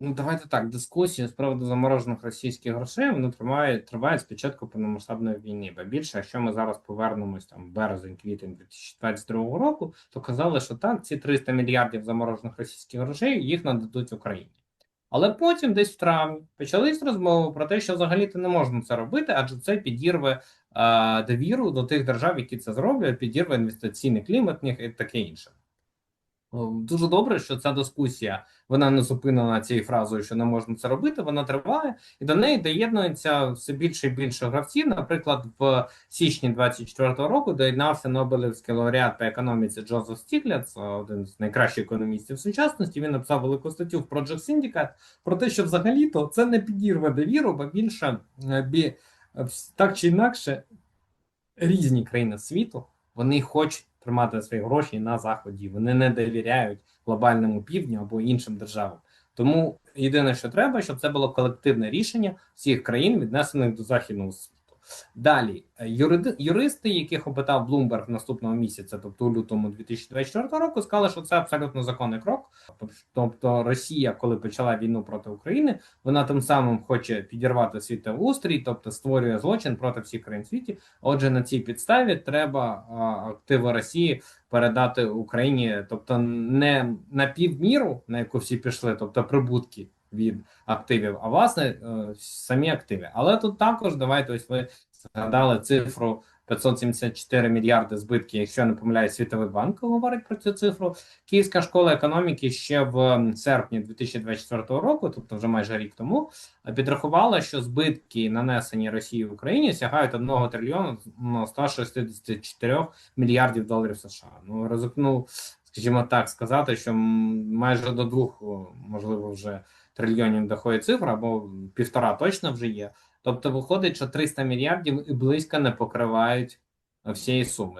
Ну, давайте так, дискусія з приводу заморожених російських грошей вони тривають тривають з повномасштабної війни. Бо більше, якщо ми зараз повернемось там березень, квітень 2022 року, то казали, що так, ці 300 мільярдів заморожених російських грошей їх нададуть Україні. Але потім, десь в травні, почались розмови про те, що взагалі-то не можна це робити, адже це підірве е, довіру до тих держав, які це зроблять, підірве інвестиційний клімат і таке інше. О, Дуже добре, що ця дискусія вона не зупинена цією фразою, що не можна це робити. Вона триває, і до неї доєднується все більше і більше гравців. Наприклад, в січні 24-го року доєднався Нобелівський лауреат по економіці Джозеф Стіглец, один з найкращих економістів сучасності. Він написав велику статтю в Project Syndicate про те, що взагалі-то це не підірве довіру, бо більше е, бі, так чи інакше різні країни світу вони хочуть тримати свої гроші на заході. Вони не довіряють глобальному півдню або іншим державам. Тому єдине, що треба, щоб це було колективне рішення всіх країн, віднесених до західного. Далі юриди- юристи, яких опитав Bloomberg наступного місяця, тобто у лютому 2024 року, сказали, що це абсолютно законний крок. Тобто, Росія, коли почала війну проти України, вона тим самим хоче підірвати світовий устрій, тобто створює злочин проти всіх країн світі. Отже, на цій підставі треба активи Росії передати Україні, тобто не на півміру, на яку всі пішли, тобто прибутки від активів, а власне е, самі активи. Але тут також давайте ось ви згадали цифру 574 мільярди збитків, якщо не помиляюсь, Світовий банк говорить про цю цифру. Київська школа економіки ще в серпні 2024 року, тобто вже майже рік тому, підрахувала, що збитки, нанесені Росії в Україні, сягають 1 трильйона ну, 164 мільярдів доларів США. Ну ризикну, скажімо так, сказати, що майже до двох, можливо, вже трильйонів доходить цифра, або півтора точно вже є. Тобто виходить, що 300 мільярдів і близько не покривають всієї суми.